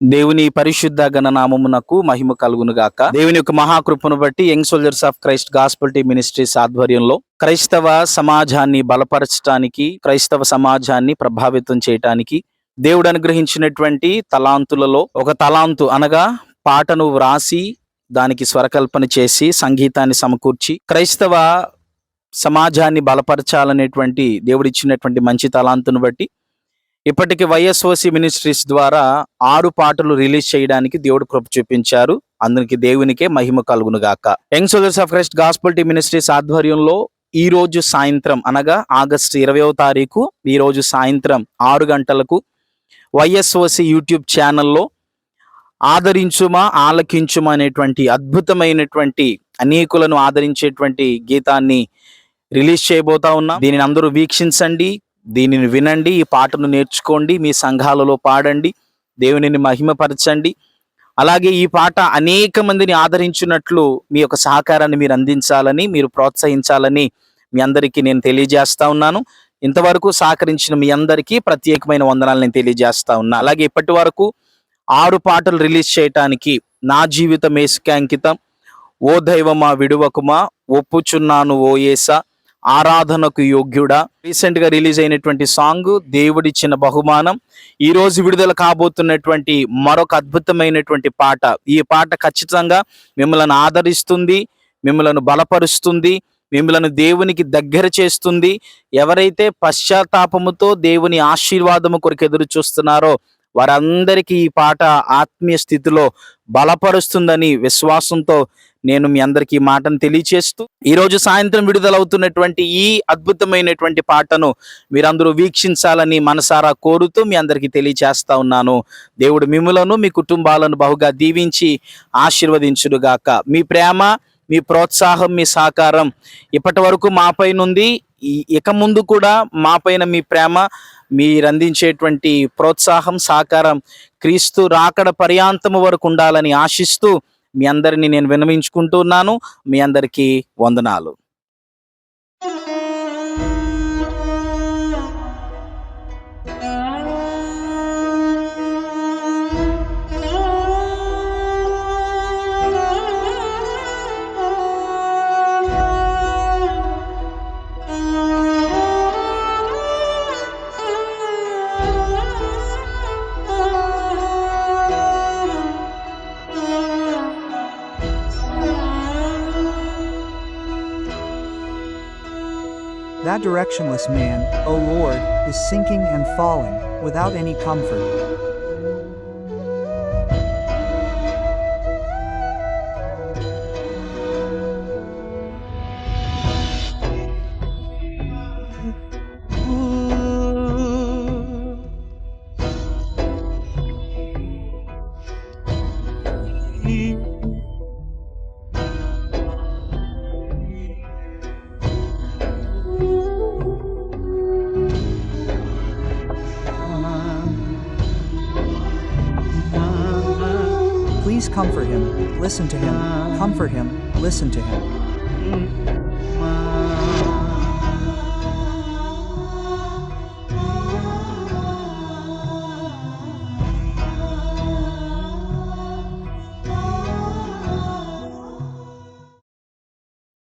దేవుని పరిశుద్ధ గణనామమునకు మహిమ కలుగును గాక దేవుని యొక్క మహాకృపను బట్టి young soldiers of Christ gospel T ministries ఆధ్వర్యంలో క్రైస్తవ సమాజాన్ని బలపరచటానికి క్రైస్తవ సమాజాన్ని ప్రభావితం చేయటానికి దేవుడు అనుగ్రహించినటువంటి తలాంతులలో ఒక తలాంతు అనగా పాటను వ్రాసి దానికి స్వరకల్పన చేసి సంగీతాన్ని సమకూర్చి క్రైస్తవ సమాజాన్ని బలపరచాలనేటువంటి దేవుడిచ్చినటువంటి మంచి తలాంతును బట్టి ఇప్పటికి వైఎస్ఓసి మినిస్ట్రీస్ ద్వారా ఆరు పాటలు రిలీజ్ చేయడానికి దేవుడు కృప చూపించారు. అందరికి దేవునికే మహిమ కలుగును గాక. Young soldiers of Christ gospel T ministries ఆధ్వర్యంలో ఈ రోజు సాయంత్రం అనగా ఆగస్టు ఇరవయో తారీఖు ఈ రోజు సాయంత్రం ఆరు గంటలకు వైఎస్ఓసి యూట్యూబ్ ఛానల్లో ఆదరించుమా ఆలకించుమా అనేటువంటి అద్భుతమైనటువంటి అనేకులను ఆదరించేటువంటి గీతాన్ని రిలీజ్ చేయబోతా ఉన్నా. దీనిని అందరూ వీక్షించండి. దీనిని వినండి ఈ పాటను నేర్చుకోండి మీ సంఘాలలో పాడండి దేవునిని మహిమపరచండి. అలాగే ఈ పాట అనేక మందిని ఆదరించినట్లు మీ యొక్క సహకారాన్ని మీరు అందించాలని మీరు ప్రోత్సహించాలని మీ అందరికీ నేను తెలియజేస్తా ఉన్నాను. ఇంతవరకు సహకరించిన మీ అందరికీ ప్రత్యేకమైన వందనాలు నేను తెలియజేస్తా ఉన్నా. అలాగే ఇప్పటి వరకు ఆరు పాటలు రిలీజ్ చేయటానికి నా జీవితం ఏసుకాంకితం ఓ దైవమా విడువకుమా ఒప్పుచున్నాను ఓ ఏసా ఆరాధనకు యోగ్యుడా. రీసెంట్గా రిలీజ్ అయినటువంటి సాంగ్ దేవుడిచ్చిన బహుమానం. ఈ రోజు విడుదల కాబోతున్నటువంటి మరొక అద్భుతమైనటువంటి పాట. ఈ పాట ఖచ్చితంగా మిమ్మల్ని ఆదరిస్తుంది మిమ్మల్ని బలపరుస్తుంది మిమ్మలను దేవునికి దగ్గర చేస్తుంది. ఎవరైతే పశ్చాత్తాపముతో దేవుని ఆశీర్వాదము కొరకు ఎదురు చూస్తున్నారో వారందరికీ ఈ పాట ఆత్మీయ స్థితిలో బలపరుస్తుందని విశ్వాసంతో నేను మీ అందరికీ మాటను తెలియచేస్తూ ఈరోజు సాయంత్రం విడుదలవుతున్నటువంటి ఈ అద్భుతమైనటువంటి పాటను మీరందరూ వీక్షించాలని మనసారా కోరుతూ మీ అందరికీ తెలియచేస్తా ఉన్నాను. దేవుడు మిమ్ములను మీ కుటుంబాలను బహుగా దీవించి ఆశీర్వదించుడుగాక మీ ప్రేమ మీ ప్రోత్సాహం మీ సహకారం ఇప్పటి వరకు మాపై నుండి ఇక ముందు కూడా మాపైన మీ ప్రేమ మీరు అందించేటువంటి ప్రోత్సాహం సహకారం క్రీస్తు రాకడ పర్యాంతము వరకు ఉండాలని ఆశిస్తూ మీ అందరిని నేను వినవించుకుంటున్నాను మీ అందరికీ వందనాలు. That directionless man, O Lord, is sinking and falling, without any comfort. Please comfort him, listen to him, comfort him, listen to him.